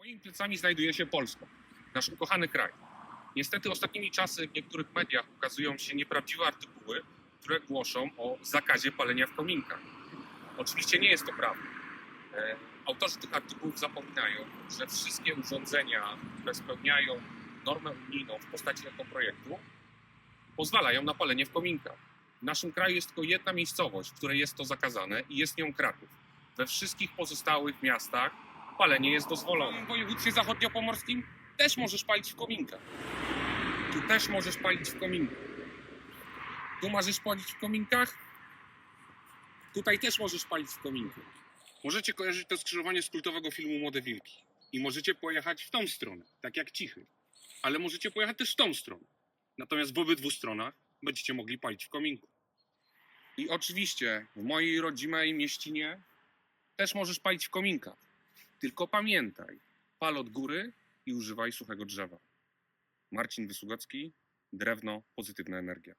Moimi plecami znajduje się Polska, nasz ukochany kraj. Niestety ostatnimi czasy w niektórych mediach ukazują się nieprawdziwe artykuły, które głoszą o zakazie palenia w kominkach. Oczywiście nie jest to prawda. E, Autorzy tych artykułów zapominają, że wszystkie urządzenia, które spełniają normę unijną w postaci ekoprojektu, pozwalają na palenie w kominkach. W naszym kraju jest tylko jedna miejscowość, w której jest to zakazane i jest nią Kraków. We wszystkich pozostałych miastach palenie jest dozwolone. W województwie zachodniopomorskim też możesz palić w kominkach. Tu też możesz palić w kominkach. Tu możesz palić w kominkach. Tutaj też możesz palić w kominku. Możecie kojarzyć to skrzyżowanie z kultowego filmu Młode Wilki. I możecie pojechać w tą stronę, tak jak cichy. Ale możecie pojechać też w tą stronę. Natomiast w obydwu stronach będziecie mogli palić w kominku. I oczywiście w mojej rodzimej mieścinie też możesz palić w kominkach. Tylko pamiętaj, pal od góry i używaj suchego drzewa. Marcin Wysługocki, Drewno, Pozytywna Energia.